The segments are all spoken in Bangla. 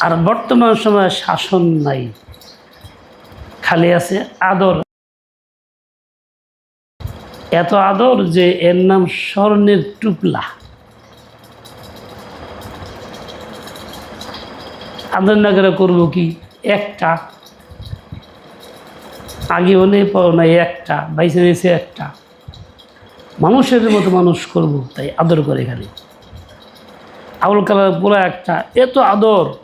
আর বর্তমান সময়ে শাসন নাই। খালি আছে আদর। এত আদর যে এর নাম স্বর্ণের টুকলা আদর না করে করব কি? একটা। আগে হলে পাও না একটা, বাইসে নিয়েছে একটা। মানুষের মতো মানুষ করব, তাই আদর করে এখানে আবুল কালার পুরা একটা, এত আদর।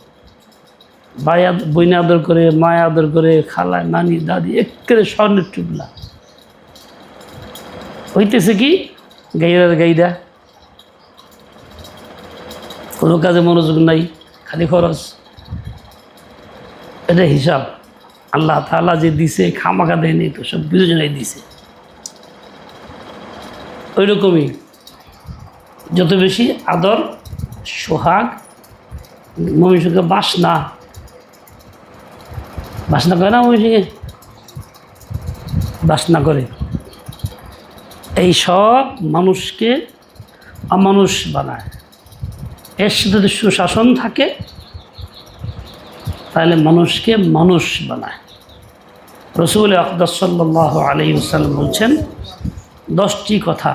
ভাই বইনে আদর করে, মায় আদর করে, খালা, নানি, দাদি একেবারে স্বর্ণের টুকলা। হইতেছে কি? গাইরার গাইরা। কোনো কাজে মনোযোগ নাই, খালি খরচ। এটা হিসাব। আল্লাহ তালা যে দিছে, খামাখা দেয়নি, তো সব বিবেচনায় দিছে। ওই রকমই যত বেশি আদর, সোহাগ মহিষকে বাসনা বাসনা করে না মহিষকে বাসনা করে। এই সব মানুষকে অমানুষ বানায়। এর সাথে যদি সুশাসন থাকে, তাহলে মানুষকে মানুষ বানায়। রসুল আকদাস সাল্লাহ আলী সাল্লাম বলছেন, দশটি কথা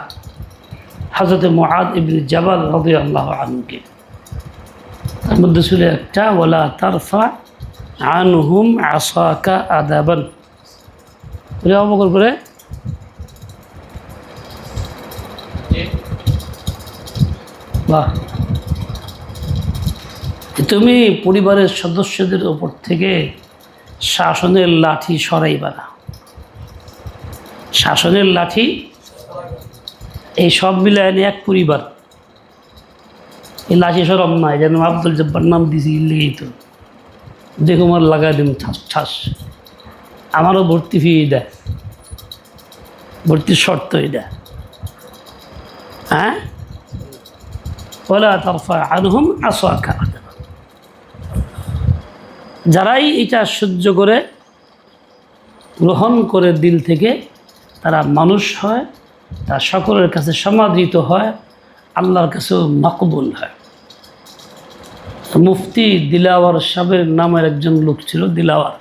হজরত মহাদ ইবিন জাবাল রবি আল্লাহ আনকে তার মধ্যে ছিল একটা ওলা তারফা আনহুম আসাকা আদাবান। অবকর করে। বাহ। তুমি পরিবারের সদস্যদের ওপর থেকে শাসনের লাঠি সরাইবা না। শাসনের লাঠি? এই সব মিলায় এক পরিবার। এই লাঠি সরম নাই, যেন আব্দুল জব্বার নাম দিছি লেগেই তো দেখো আমার লাগাই দিম, ঠাস ঠাস। আমারও ভর্তি ফি দেয়। ভর্তির শর্ত এটা হ্যাঁ? ওলা তরফা আনহুম আসোয়াকা যারাই এটা সহ্য করে, গ্রহণ করে দিল থেকে তারা মানুষ হয় তা সকলের কাছে সমাদৃত হয়, আল্লাহর কাছেও মকবুল হয়। মুফতি দিলাওয়ার সাহেবের নামের একজন লোক ছিল, দিলাওয়ার।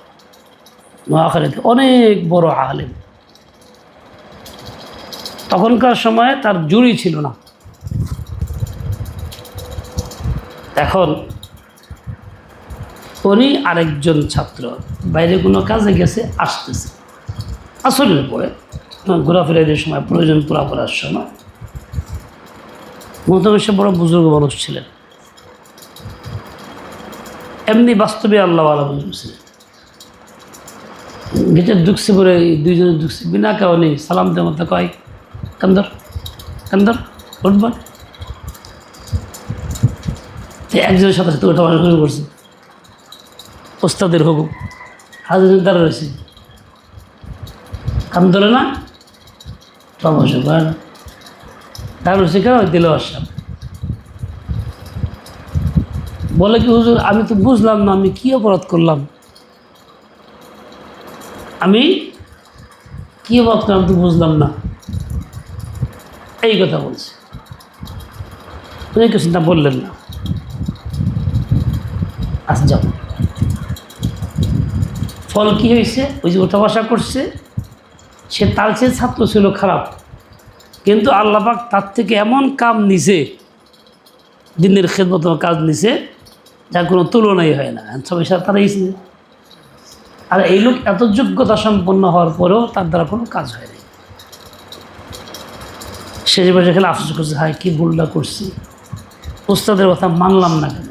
নোয়াখালীতে অনেক বড় আলেম। তখনকার সময়ে তার জুড়ি ছিল না। এখন উনি আরেকজন ছাত্র, বাইরে কোনো কাজে গেছে, আসতেছে। আসলের পরে ঘোরাফেরার সময় প্রয়োজন পুরা করার সময়। মহতমেশে বড় বুজুর্গ মানুষ ছিলেন। এমনি বাস্তবে আল্লাহ আলা বুজুর্গ ছিলেন গেটে ঢুকছে পরে দুইজনে ঢুকছে, বিনা কারণে সালাম দেওয়ার মতো কয়, কান্দর কান্দর উঠবার তো একজনের সাথে সাথে ওঠা শুরু করছে। ওস্তাদের হুকুম, হাজার দ্বারা রয়েছে। কান্দরে না সমস্যা করে। না তার রয়েছে কেন? দিল আসাম বলে কি, হুজুর, আমি তো বুঝলাম না, আমি কী অপরাধ করলাম? আমি, কী অপরাধ করলাম তো বুঝলাম না। এই কথা বলছে। কিছু না বললেন না। আস যাও। ফল কি হয়েছে? ওই যে ওঠা বসা করছে। সে তার সে ছাত্র ছিল, খারাপ। কিন্তু আল্লাপাক তার থেকে এমন কাম নিছে, দিনের খেদমত কাজ নিছে যার কোনো তুলনাই হয় না। সবাই সাথে তারাই আর এই লোক এত যোগ্যতা সম্পন্ন হওয়ার পরেও তার দ্বারা কোনো কাজ হয়নি শেষ বসে খেলে আফসোস করছে, হায়, কী ভুলটা করছি? ওস্তাদের কথা মানলাম না কেন?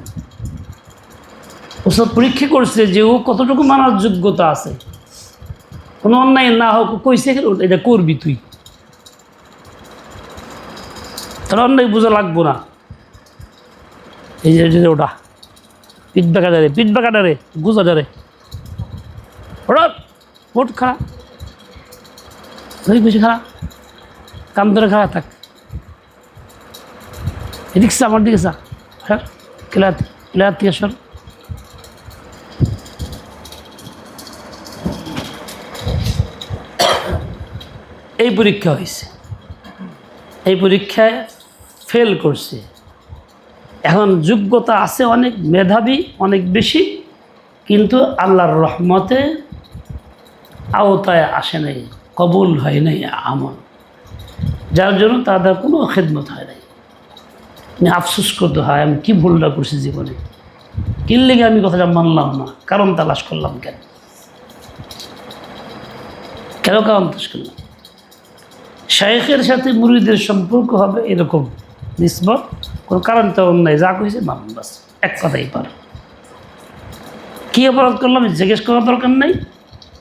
ওসব পরীক্ষা করছে যে ও কতটুকু মানার যোগ্যতা আছে। কোনো অন্যায় না হোক কইছে এটা করবি তুই। তার অন্যায় বোঝা লাগবো না। এই যে ওটা পিঠ বেকা ডারে পিঠ বেকা ডারে গুজা ডারে ওটা মোট খারাপ বেশি খারাপ কাম ধরে খারাপ থাক। এদিকে আমার দিকে সা। হ্যাঁ ক্লাস ক্লাস থেকে সর। এই পরীক্ষা হয়েছে। এই পরীক্ষায় ফেল করছে। এখন যোগ্যতা আছে অনেক মেধাবী, অনেক বেশি, কিন্তু আল্লাহর রহমতে আওতায় আসে নাই, কবুল হয় নাই আমল। যার জন্য তাদের কোনো খেদমত হয় নাই। আমি আফসোস করতে হয়, আমি কী ভুলটা করছি জীবনে? কিনলে আমি কথাটা মানলাম না? কারণ তালাশ করলাম কেন? কেন কারণ তালাশ করলাম? শায়েখের সাথে মুরিদের সম্পর্ক হবে এরকম নিসবত কোনো কারণ তেমন নাই, যা কইছে মানুষ বাস, এক কথাই পারে কী অপরাধ করলাম জিজ্ঞেস করার দরকার নেই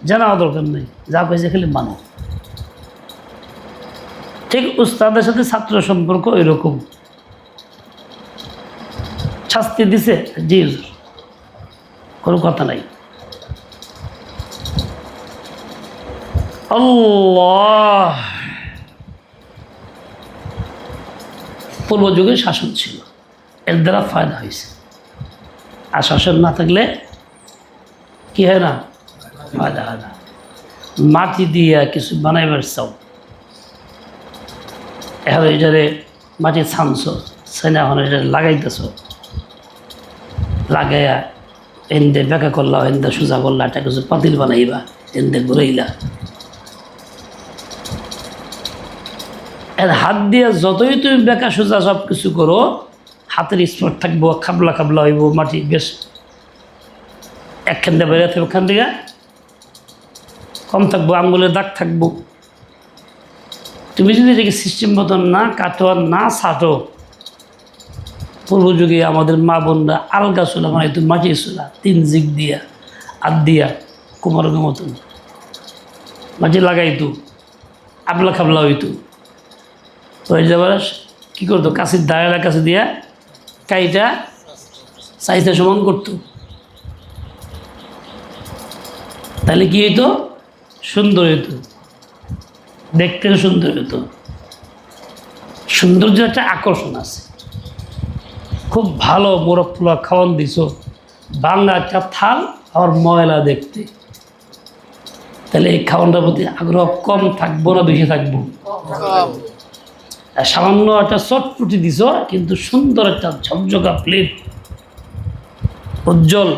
জানাও দরকার নেই, যা কইছে খালি মানো। ঠিক উস্তাদের সাথে ছাত্র সম্পর্ক এরকম শাস্তি দিছে, জি কোনো কথা নাই। আল্লাহ! পূর্ব যুগে শাসন ছিল। এর দ্বারা ফায়দা হয়েছে। আর শাসন না থাকলে কি হয় না? ফায়দা হয় না। মাটি দিয়ে কিছু বানাইবার চাও। এখন এটারে মাটি ছানছ সেনা এখন এটা লাগাইতেছ। লাগাইয়া এন্দে বেকা করলা, এন্দে সোজা করলা এটা কিছু পাতিল বানাইবা, এন্দে ঘুরাইলা। এর হাত দিয়ে যতই তুমি বেকা সোজা সব কিছু করো, হাতের স্পট থাকব, খাবলা খাবলা হইব, মাটি বেশ একখান দিয়ে থাকবে ওখান থেকে কম থাকব, আঙ্গুলের দাগ থাকব। তুমি যদি এটাকে সিস্টেম মতন না কাটো আর না ছাটো পূর্ব যুগে আমাদের মা বোনরা আলগা চুলা বানাইতো মাটির চুলা, তিন জিগ দিয়া আর দিয়া কুমারকের মতন। মাটি লাগাইতো, আবলা খাবলা হইতো। তো এই যাবার কী করতো? কাশির দাঁড়ালা কাছে দিয়া কাইটা সাইজটা সমান করতো। তাহলে কি হইতো? সুন্দর হইতো। দেখতে সুন্দর হতো সৌন্দর্য একটা আকর্ষণ আছে। খুব ভালো মোরগ পোলা খাওয়ান দিছ। বাংলা একটা থাল আর ময়লা দেখতে। তাহলে এই খাওয়ানটার প্রতি আগ্রহ কম থাকব না, বেশি থাকব? সামান্য একটা চটপুটি দিছ, কিন্তু সুন্দর একটা ঝকঝকা প্লেট উজ্জ্বল।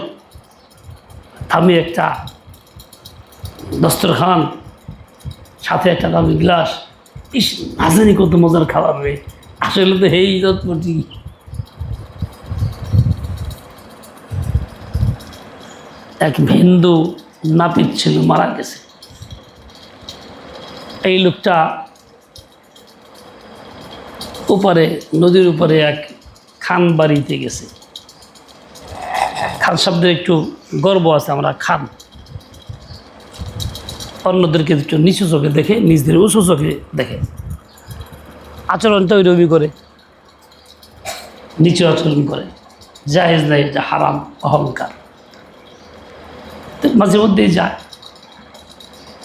দামি একটা দস্তরখান, সাথে একটা দামি গ্লাস। ইস না জানি কত মজার খাবার রে আসলে তো হেই চটপটি এক হিন্দু নাপিত ছিল মারা গেছে। এই লোকটা উপরে, নদীর উপরে এক খান বাড়িতে গেছে। খান শব্দের একটু গর্ব আছে আমরা, খান। অন্যদেরকে একটু নিচু চোখে দেখে, নিজদের উঁচু চোখে দেখে। আচরণটা ওই রবি করে, নিচু আচরণ করে। জাহেজ নাই, এটা হারাম, অহংকার। মাঝে মধ্যেই যায়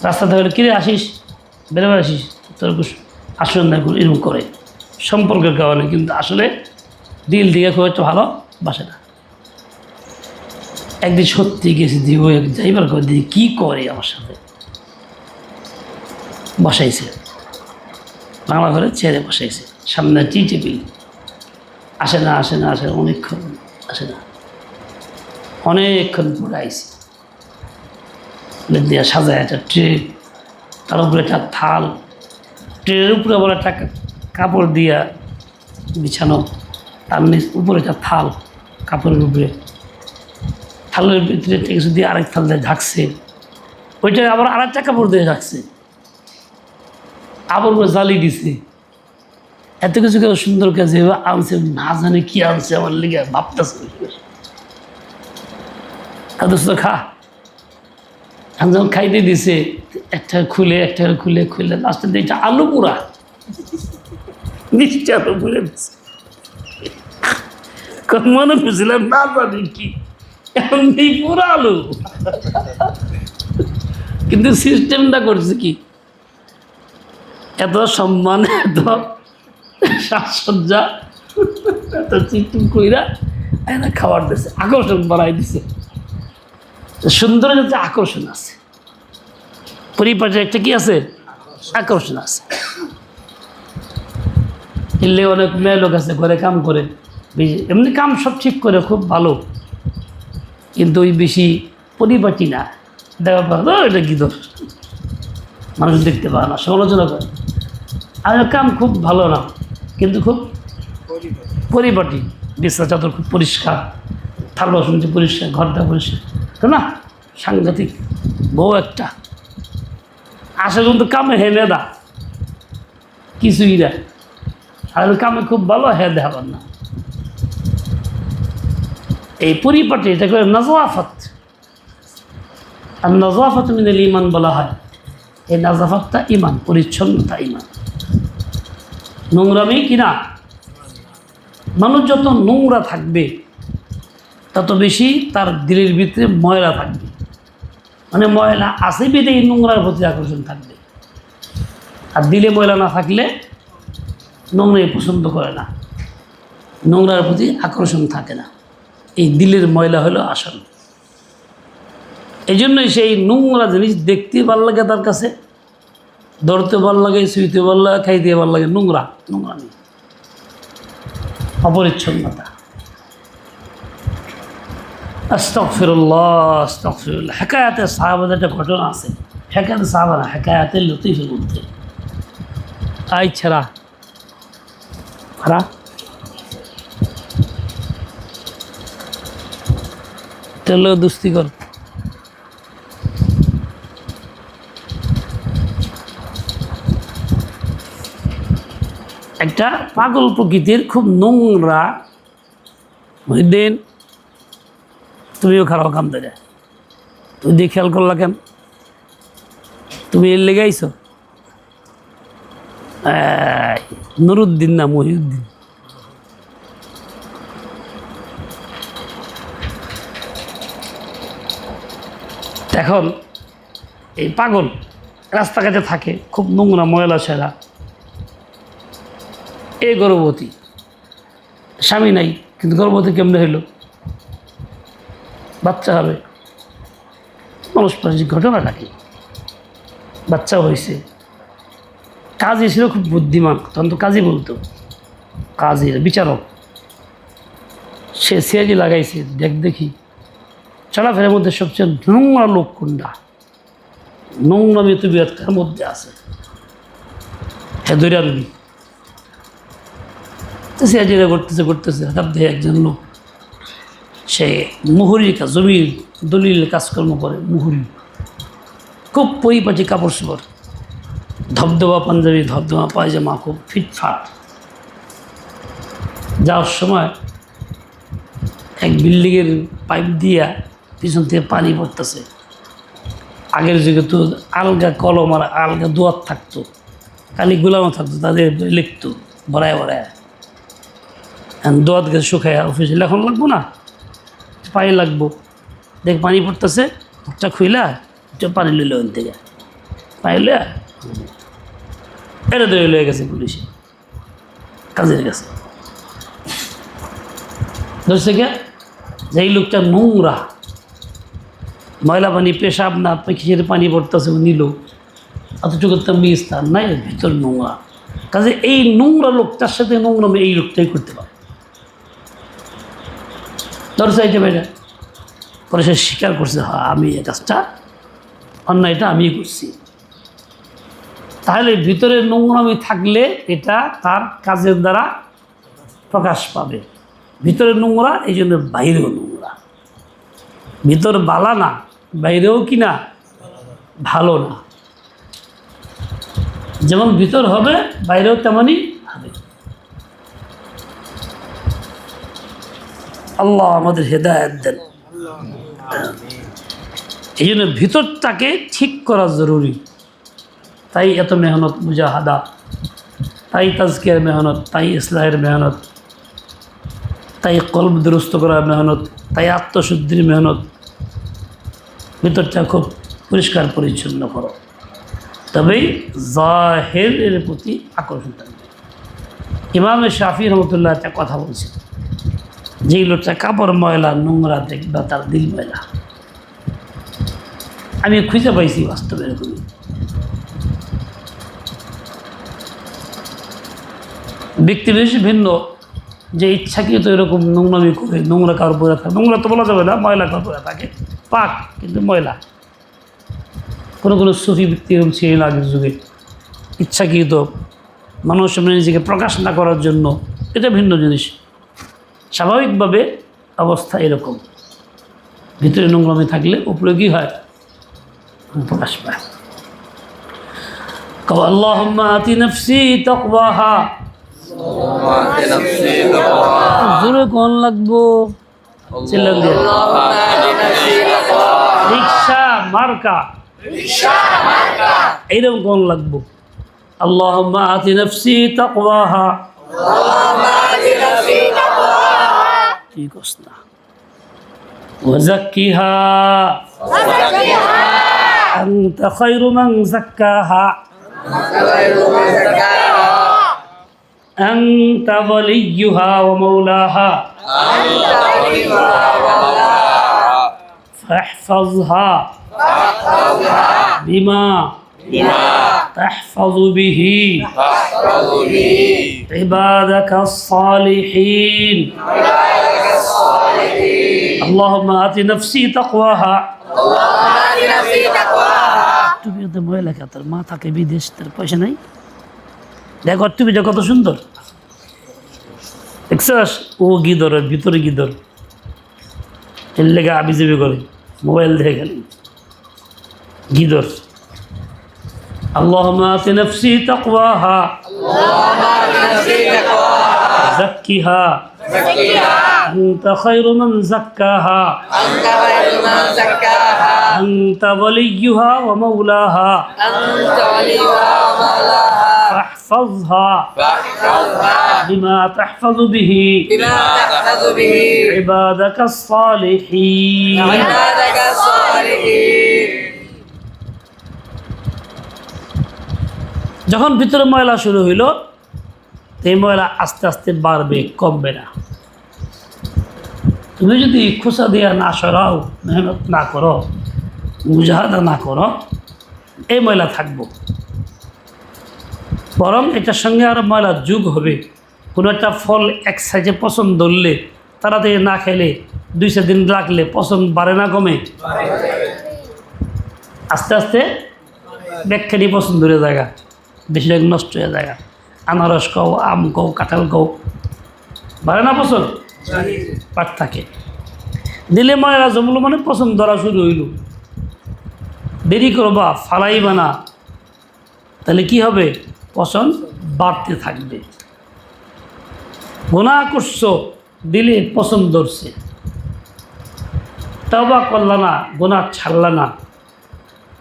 রাস্তা থেকে কিরে আসিস? বেরোবার আসিস? তোর আসন না এরকম করে। সম্পর্কের কারণে, কিন্তু আসলে দিল দিকে খুব একটা ভালো বাসে না। একদিন সত্যি গেছি দিব যাইবার করে দিদি কী করে আমার সাথে? বসাইছে। বাংলা ঘরে ছেড়ে বসাইছে। সামনে টি টেবিল আসে না আসে না, আসে অনেকক্ষণ আসে না। অনেকক্ষণ পরে আইসি দিয়া সাজায় একটা ট্রে, তার উপরে একটা থাল। ট্রের উপরে আবার একটা কাপড় দিয়া বিছানো, তার নিচ উপরে একটা থাল কাপড়ের উপরে। থালের ভিতরে কিছু দিয়ে আরেক থাল দিয়ে ঢাকছে। ওইটা আবার আরেকটা কাপড় দিয়ে ঢাকছে। আবার করে জালি দিছে। এত কিছু কেউ সুন্দর কাজে আনছে, না জানে কি আনছে, আমার লিগে ভাবতেছে কাদস তো খা। আমি যখন খাইতে দিছে, একটা খুলে একটা খুলে খুলে লাস্টে দিয়ে আলু পুরা দিছে। মনে বুঝলাম না জানি কি। এখন নেই পুরা আলু কিন্তু সিস্টেমটা করছে কি? এত সম্মান, এত সাজসজ্জা, এত চিটুম কইরা এরা খাবার দিছে, আকর্ষণ বাড়াই দিছে। সুন্দর যাতে আকর্ষণ আছে পরিপাটে একটা কি আছে? আকর্ষণ আছে। এলে অনেক মেয়ে লোক আছে ঘরে কাম করে। বেশি- এমনি কাম সব ঠিক করে খুব ভালো। কিন্তু ওই বেশি পরিপাটি না। দেখা "ও, এটা কি দোষ? মানুষ দেখতে পায় না সমালোচনা করে। আর কাম খুব ভালো না কিন্তু খুব পরিপাটি। বিছনা চাদর খুব পরিষ্কার থাল যে পরিষ্কার ঘরটা পরিষ্কার। না সাংঘাতিক বউ একটা। আসে কিন্তু কামে হেনে দা। কিছুই না। আর কামে খুব ভালো হ্যাঁ দেখাবার না। এই পরিপাটি, এটা করে নজওয়াফত আর নজওয়াফত মিনাল ইমান বলা হয়। এই নাজাফতটা ইমান পরিচ্ছন্নতা ইমান নোংরামি কিনা মানুষ যত নোংরা থাকবে, তত বেশি তার দিলের ভিতরে ময়লা থাকবে। মানে ময়লা আছে বেঁধে এই নোংরার প্রতি আকর্ষণ থাকবে। আর দিলে ময়লা না থাকলে নোংরাই পছন্দ করে না। নোংরার প্রতি আকর্ষণ থাকে না। এই দিলের ময়লা হলো আসল। এই জন্যই সেই নোংরা জিনিস দেখতে ভালো লাগে তার কাছে। ধরতে ভালো লাগে, শুইতে ভালো লাগে, খাইতে ভালো লাগে, নোংরা নোংরা নেই। অপরিচ্ছন্নতা। আস্তফিরুল্লাহ আস্তফিরুল্লাহ হেকায়াতে সাহাবাদের একটা ঘটনা আছে। হেকায়াতে সাহাবা না হেকায়াতে লতিফের মধ্যে আই ছাড়া খারা তেল দুস্তি কর। একটা পাগল প্রকৃতির খুব নোংরা দিন তুমিও খারাপ কাম দেয় তুমি দিয়ে খেয়াল করলা কেন? তুমি এর লেগে আইছো? নুরুদ্দিন না মহিউদ্দিন। এখন এই পাগল রাস্তাঘাটে থাকে, খুব নোংরা ময়লা সেরা। এ গর্ভবতী। স্বামী নাই, কিন্তু গর্ভবতী কেমনে হইল? বাচ্চা হবে। মানুষ পাশে ঘটনাটা কি বাচ্চা হয়েছে কাজী ছিল খুব বুদ্ধিমান, তখন তো কাজী বলতো। কাজী বিচারক। সে সিয়াজি লাগাইছে, দেখ দেখি। চলাফেরার মধ্যে সবচেয়ে নোংরা লোক কোনটা? নোংরা মৃত্যুবিয়াত কার মধ্যে আছে। হ্যাঁ দৈরা তো সিয়াজিরা করতেছে করতেছে, হঠাৎ দেখে একজন লোক, সে মুহুরির কাজ, জমির দলিল কাজকর্ম করে, মুহুরি। খুব পরিপাটি কাপড় চোপড় ধবধবা পাঞ্জাবি, ধবধবা পায়জামা, খুব ফিটফাট যাওয়ার সময় এক বিল্ডিংয়ের পাইপ দিয়া পিছন থেকে পানি পড়তেছে। আগের যুগে তো আলগা কলম আর আলগা দোয়ার থাকতো কালি গোলামও থাকতো, তাদের লিখতো, ভরায় ভরায়। দোয়াত গেছে শুকায় অফিসে লেখন লাগবো না, পানি লাগবো। দেখ পানি পড়তেছে মুখটা খুইলা, একটু পানি লইল ওখান থেকে লইয়া এটা ধরে লয়ে গেছে পুলিশে। কাজের কাছে। ধরছে কে যে এই লোকটা নোংরা। ময়লা পানি, পেশাব না কিসের পানি পড়তেছে নিল। অতটুকু তো মিস তার নাই ভিতর নোংরা। কাজে এই নোংরা লোকটার সাথে নোংরা এই লোকটাই করতে পারে। ধরছে এটা বেটা পরে সে স্বীকার করছে হ্যাঁ আমি এই কাজটা, অন্যায়টা আমি করছি। তাহলে ভিতরে নোংরামি থাকলে এটা তার কাজের দ্বারা প্রকাশ পাবে। ভিতরে নোংরা, এই জন্য বাইরেও নোংরা। ভিতর বালা না, বাইরেও কি না? ভালো না। যেমন ভিতর হবে, বাইরেও তেমনই হবে। আল্লাহ আমাদের হেদায়ত দেন। এই জন্য ভিতরটাকে ঠিক করা জরুরি। তাই এত মেহনত মুজাহাদা, তাই তাজকের মেহনত, তাই ইসলাহের মেহনত, তাই কলম দুরস্ত করার মেহনত, তাই আত্মশুদ্ধির মেহনত। ভিতরটা খুব পরিষ্কার পরিচ্ছন্ন করো। তবেই জাহেরের প্রতি আকর্ষণ থাকবে। ইমামে শাফি রহমতুল্লাহ একটা কথা বলছে যেই লোকটা কাপড় ময়লা, নোংরা দেখবা তার দিল ময়লা। আমি খুঁজে পাইছি বাস্তবে এরকমই। ব্যক্তি বেশি ভিন্ন। যে ইচ্ছাকৃত এরকম নোংরামি করে, নোংরা কার পরে থাকে? নোংরা তো বলা যাবে না ময়লা কারও পরে থাকে। পাক, কিন্তু ময়লা। কোনো কোনো সুফি ব্যক্তি এরকম ছিলেন আগের যুগে। ইচ্ছাকৃত মানুষ সামনে নিজেকে প্রকাশ না করার জন্য। এটা ভিন্ন জিনিস। স্বাভাবিকভাবে অবস্থা এরকম। ভিতরে নোংরামি থাকলে উপরে কী হয়? প্রকাশ পায় আল্লাহ আতি নফসি তকবাহা تقواها وآت نفسي تقواها জোরে কোন লাগবো চিল্লান দিয়ে রিক্সা মার্কা এইরকম কোন লাগবো اللهم آت نفسي تقواها ঠিক আছে না وزكها أنت خير من زكاها أنت وليها ومولاها فاحفظها بما تحفظ به عبادك الصالحين اللهم آت نفسي تقواها তুমি ওদের মহিলা কে তোর মা থাকে বিদেশ তোর পয়সা নাই দেখো তুমি যে কত সুন্দর দেখছস ও গিদর ওর ভিতরে গিদর এর লেগে আবি যাবি করে মোবাইল দেখে গেল গিদর اللهم آت نفسي تقواها زكها أنت خير من زكاها أنت خير من زكاها أنت وليها ومولاها أنت وليها ومولاها فاحفظها فاحفظها بما تحفظ به بما تحفظ به عبادك الصالحين عبادك الصالحين যখন ভিতরে ময়লা শুরু হইল এই ময়লা আস্তে আস্তে বাড়বে কমবে না তুমি যদি খোসা দিয়া না সরাও মেহনত না করো মুজাহাদা না করো এই ময়লা থাকবো বরং এটার সঙ্গে আরও ময়লা যুগ হবে। কোনো একটা ফল এক সাইজে পছন্দ ধরলে তাড়াতাড়ি না খেলে, দুই চার দিন রাখলে পছন্দ বাড়ে না কমে? আস্তে আস্তে ব্যাখ্যানি পছন্দ ধরে জায়গা বেশিরভাগ নষ্ট হয়ে জায়গা আনারস কও, আম কও, কাঁঠাল কও, বাড়ে না পছন্দ? পাট থাকে। দিলে ময়লা জমলো মানে পছন্দ ধরা শুরু হইল। দেরি করবা, ফালাইবা না। তাহলে কি হবে? পছন্দ বাড়তে থাকবে। গোনা করছ, দিলে পছন্দ ধরছে। তবা করলা না গোনা ছাড়লা না।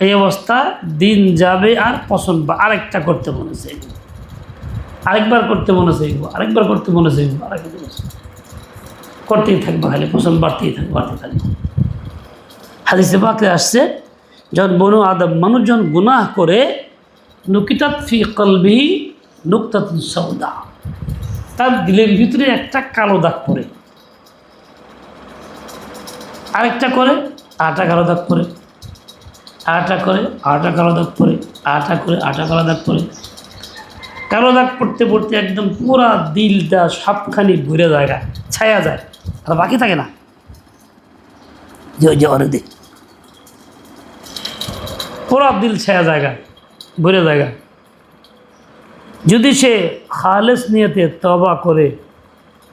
এই অবস্থা দিন যাবে আর পছন্দ আরেকটা করতে মনে চাইব। আরেকবার করতে মনে চাইব, আরেকবার করতে মনে চাইব, আরেকবার। করতেই থাকবে খালি, পছন্দ বাড়তেই থাকবে, বাড়তে থাকবে। হাদিসে বাকলে আসছে, যখন বনু আদম মানুষজন গুনাহ করে নুকিতাত ফি কলবি নুকতাত সৌদা। তার দিলের ভিতরে একটা কালো দাগ পড়ে। আরেকটা করে আটা কালো দাগ পড়ে। আটা করে আটা কালো দাগ পড়ে। আটা করে আটা কালো দাগ পড়ে। কালো দাগ পড়তে পড়তে একদম পুরা দিলটা সবখানি ঘুরে জায়গা ছায়া যায়। আর বাকি থাকে না। যে ওই যে ওরে দিক পুরা দিল ছায়া জায়গা। ঘুরে জায়গা যদি সে খালেস নিয়েতে তবা করে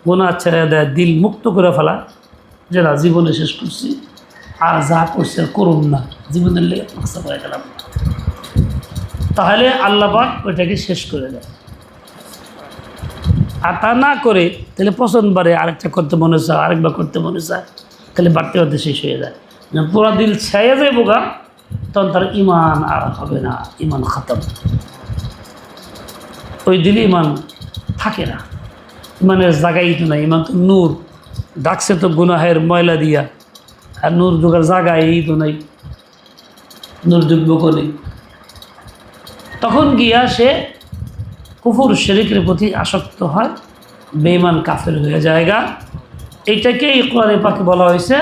গোনা ছেড়ে দেয়, দিল মুক্ত করে ফেলা, যে না, জীবনে শেষ করছি, আর যা করছে করুন না, জীবনের লেগে নকশা করে গেলাম। তাহলে আল্লাপাক ওইটাকে শেষ করে দেয়। আর তা না করে, তাহলে পছন্দ বাড়ে আরেকটা করতে মনে চায়, আরেকবার করতে মনে চায়, তাহলে বাড়তে বাড়তে শেষ হয়ে যায়। পুরা দিল ছেয়ে যায় বোকা তখন তার ইমান আর হবে না ইমান খতম। ওই দিলে ইমান থাকে না। ইমানের জায়গাই তো নাই ইমান তো নূর। ডাকছে তো গুনাহের ময়লা দিয়া, আর নূর জায়গায় এই তো নাই। নূর ঢুকবো কোনে? তখন গিয়া সে কুফুর শরিকের প্রতি আসক্ত হয় বেইমান কাফের হয়ে জায়গা এইটাকেই কোরআনে পাকে বলা হয়েছে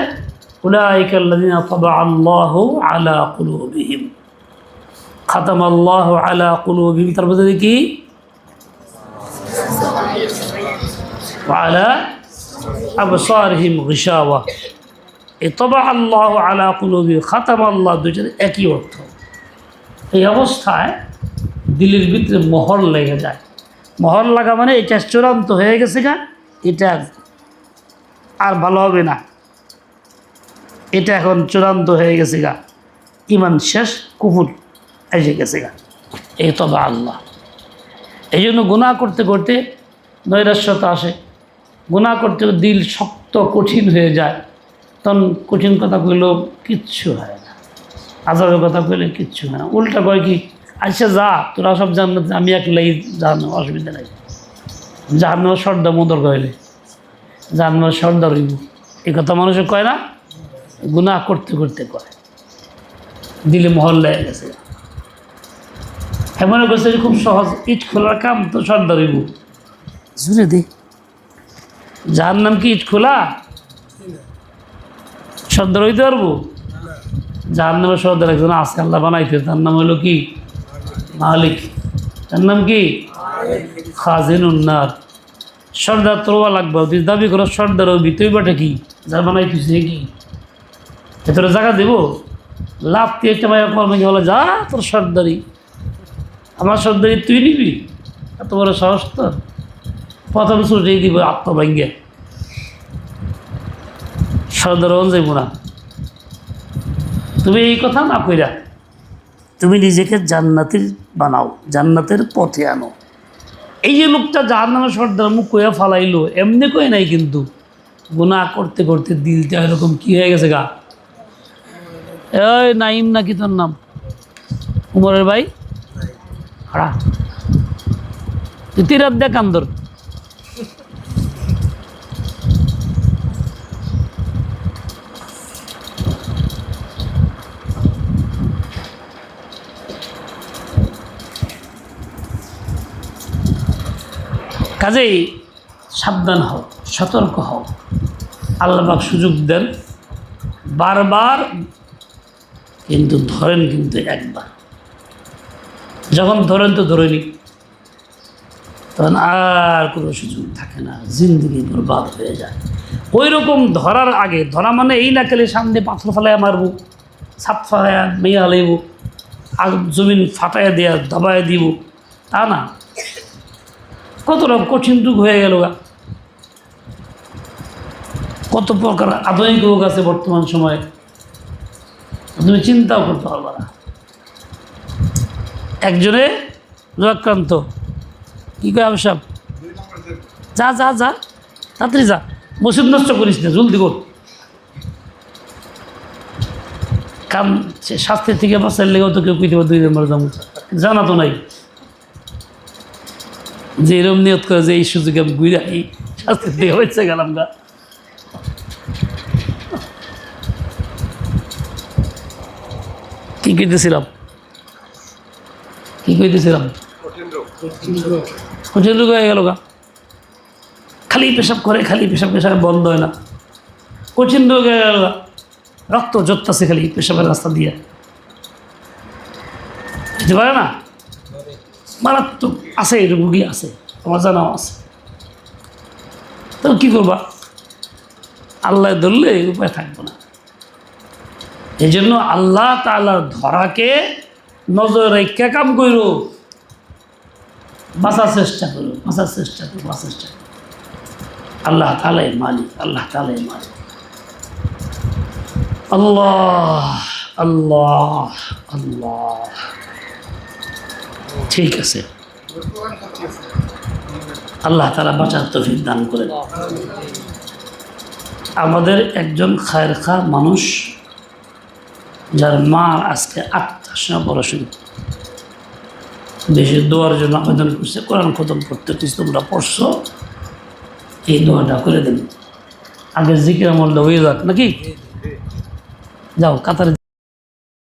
উলাইকাল্লাযিনা তাবা আল্লাহু আলা কুলুবিহিম খাতাম আল্লাহ আলা কুলুবিহিম তার মধ্যে কি وعلى أبصارهم غشاوة طبع الله على قلوبهم ختم الله দুজনে একই অর্থ এই অবস্থায় দিলের ভিতরে মোহর লেগে যায় মোহর লাগা মানে এটা চূড়ান্ত হয়ে গেছে গা এটা আর ভালো হবে না এটা এখন চূড়ান্ত হয়ে গেছে গা। ইমান শেষ কুকুর এসে গেছে গা। এই তবে আল্লাহ। এই জন্য গুণা করতে করতে নৈরাস্যতা আসে। গুণা করতে দিল শক্ত, কঠিন হয়ে যায়। তখন কঠিন কথা কইলেও কিচ্ছু হয় না। আজাবের কথা কইলে কিচ্ছু হয় না। উল্টা কয় কি আচ্ছা যা, তোরা সব জানলে আমি একলাই জানো অসুবিধা নাই। জানো সর্দা মদর কইলে জানো সর্দার হইব। এই কথা মানুষে কয় না গুণা করতে করতে কয় দিলে মহল লেগে গেছে এমন করছে যে খুব সহজ। ইট খোলার কাম তো সর্দার হইব। জুড়ে দে। যার নাম কি ইট খোলা? সর্দার হইতে পারব? যার নামে সর্দার একজন আছে আল্লাহ বানাইতে তার নাম হলো কি? মালিক। তার নাম কি? খাজিন উন্নার সর্দার তোরবা লাগবে তুই দাবি করো সর্দার হবি তুই বাটে কি? যার বানাইতিস কি? ভেতরে জায়গা দেবো, লাভ দিয়ে একটা মায়ের কর্মে বলে, যা তোর সর্দারি, আমার সর্দারি তুই নিবি, এত বড় সাহস তোর। প্রথম ছুটেই দিব আত্মভাঙ্গে সর্দার যাইব না। তুমি এই কথা না কইরা তুমি নিজেকে জান্নাতের বানাও, জান্নাতের পথে আনো। এই যে লোকটা যার নামে সর্দার মুখ কইয়া ফালাইলো, এমনি কই নাই কিন্তু। গুণা করতে করতে দিলটা এরকম কি হয়ে গেছে গা? এই নাইম নাকি তোর নাম? উমরের ভাই? তুই তিরাত দেখ আন্দর। কাজেই সাবধান হও, সতর্ক হও। আল্লাহবাক সুযোগ দেন। বারবার কিন্তু ধরেন কিন্তু একবার। যখন ধরেন তো ধরেনি তখন আর কোনো সুযোগ থাকে না, জিন্দগি বরবাদ হয়ে যায়। ওই রকম ধরার আগে, ধরা মানে এই না খেলে সামনে পাথর ফেলাইয়া মারবো, ছাপ ফেলাইয়া মেয়ে হালাইব আর জমিন ফাটাইয়া দেয়া দাবায় দিব, তা না। কত রকম কঠিন যুগ হয়ে গেল গা। কত প্রকার আধুনিক রোগ আছে বর্তমান সময়ে। তুমি চিন্তাও করতে পারবে না। একজনে রোগাক্রান্ত। কী কয় আবসাব যা যা যা, তাড়াতাড়ি যা। মসজিদ নষ্ট করিস না, জলদি কর। কাম, সে শাস্তির থেকে বাঁচার লেগেও তো কেউ পারে দুই নম্বর যাব। জানা তো নাই। যে এরম নিয়ত করে যে এই সুযোগে আমি ঘুরে এই শাস্তির থেকে হয়েছে গেলাম গা। কি কইতেছিলাম? কি কইতেছিলাম? কঠিন রোগ হয়ে গেল গা। খালি পেশাব করে, খালি পেশাব পেশাব বন্ধ হয় না। কঠিন রোগ হয়ে গেল গা। রক্ত জোরতাছে খালি পেশাবের রাস্তা দিয়ে। যেতে পারে না? মারাত্মক আছে রোগী আছে, আমার জানাও আছে। তো কী করবা? আল্লাহ ধরলে উপায় থাকব না। এই জন্য আল্লাহ তালার ধরাকে নজর রেখে কাম করো বাঁচার চেষ্টা করো, বাঁচার চেষ্টা করো, বাঁচার চেষ্টা করো। আল্লাহ তালাই মালিক, আল্লাহ তালাই মালিক। আল্লাহ আল্লাহ আল্লাহ। ঠিক আছে। আল্লাহ তালা বাঁচার তফিক দান করে আমাদের একজন খায়ের খা মানুষ যার মা আজকে আত্মার সঙ্গে বড় শুরু দেশের দোয়ার জন্য আবেদন করছে কোরআন খতম করতে কিছু তোমরা পড়ছো এই দোয়াটা করে দেন। আগে জিকির আমলটা হয়ে যাক নাকি? যাও কাতারে